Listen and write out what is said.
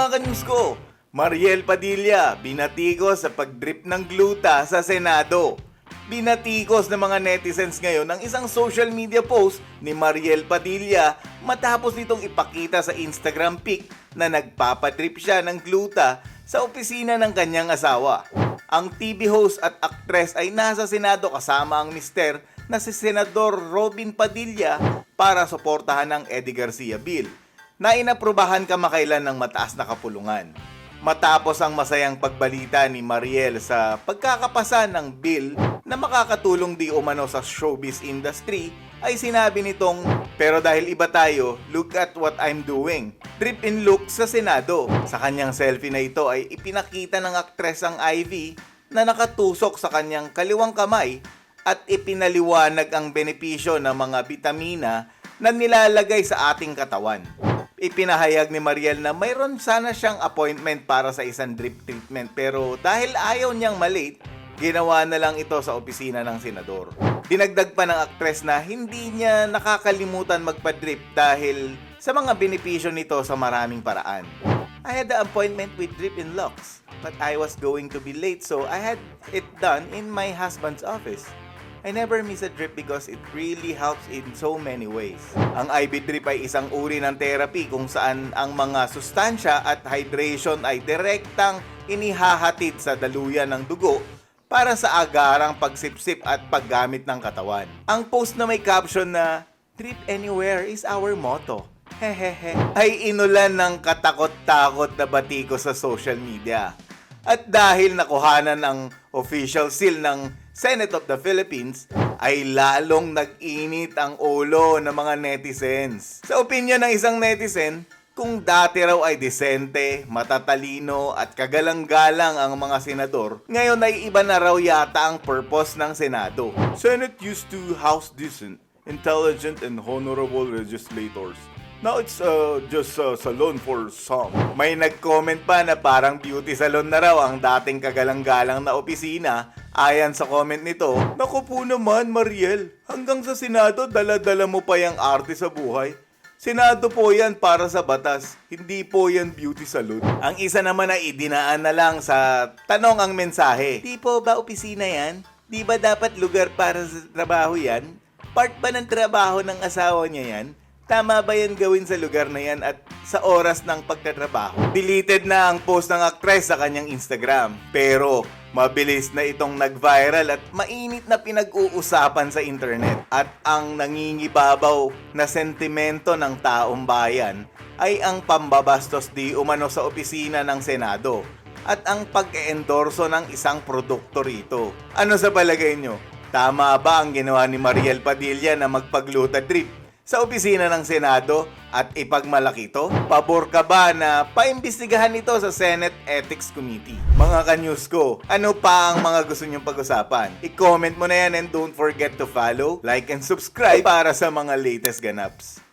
Mga kanyus ko, Mariel Padilla, binatikos sa pagdrip ng gluta sa Senado. Binatikos ng mga netizens ngayon ang isang social media post ni Mariel Padilla matapos nitong ipakita sa Instagram pic na nagpapadrip siya ng gluta sa opisina ng kanyang asawa. Ang TV host at aktres ay nasa Senado kasama ang mister na si Senador Robin Padilla para suportahan ang Eddie Garcia bill na inaprubahan kamakailan ng mataas na kapulungan. Matapos ang masayang pagbalita ni Mariel sa pagkakapasa ng bill na makakatulong di umano sa showbiz industry, ay sinabi nitong, pero dahil iba tayo, look at what I'm doing. Trip in look sa Senado. Sa kanyang selfie na ito ay ipinakita ng aktres ang Ivy na nakatusok sa kanyang kaliwang kamay at ipinaliwanag ang benepisyo ng mga bitamina na nilalagay sa ating katawan. Ipinahayag ni Mariel na mayroon sana siyang appointment para sa isang drip treatment pero dahil ayaw niyang malate, ginawa na lang ito sa opisina ng senador. Dinagdag pa ng aktres na hindi niya nakakalimutan magpa-drip dahil sa mga benepisyo nito sa maraming paraan. I had the appointment with Drip in Lux, but I was going to be late so I had it done in my husband's office. I never miss a drip because it really helps in so many ways. Ang IV drip ay isang uri ng therapy kung saan ang mga sustansya at hydration ay direktang inihahatid sa daluyan ng dugo para sa agarang pagsipsip at paggamit ng katawan. Ang post na may caption na Drip Anywhere is our motto. Hehehe. Ay inulan ng katakot-takot na batiko sa social media. At dahil nakuhanan ang official seal ng Senate of the Philippines, ay lalong nag-init ang ulo ng mga netizens. Sa opinion ng isang netizen, kung dati raw ay desente, matatalino at kagalang-galang ang mga senador, ngayon ay iba na raw yata ang purpose ng Senado. Senate used to house decent, intelligent and honorable legislators. Now it's uh, just a salon for some. May nag-comment pa na parang beauty salon na raw ang dating kagalang-galang na opisina. Ayan sa comment nito, Naku po naman Mariel, hanggang sa Senado dala-dala mo pa yung arte sa buhay. Senado po yan para sa batas, hindi po yan beauty salon. Ang isa naman ay idinaan na lang sa tanong ang mensahe. Di po ba opisina yan? Di ba dapat lugar para sa trabaho yan? Part ba ng trabaho ng asawa niya yan? Tama ba yan gawin sa lugar na yan at sa oras ng pagtatrabaho? Deleted na ang post ng actress sa kanyang Instagram. Pero mabilis na itong nag-viral at mainit na pinag-uusapan sa internet. At ang nangingibabaw na sentimento ng taong bayan ay ang pambabastos di umano sa opisina ng Senado at ang pag-eendorso ng isang produkto rito. Ano sa palagay nyo? Tama ba ang ginawa ni Mariel Padilla na magpagluta drip sa opisina ng Senado at ipagmalaki ito? Pabor ka ba na paimbestigahan ito sa Senate Ethics Committee? Mga kanyus ko, ano pa ang mga gusto nyong pag-usapan? I-comment mo na yan and don't forget to follow, like, and subscribe para sa mga latest ganaps.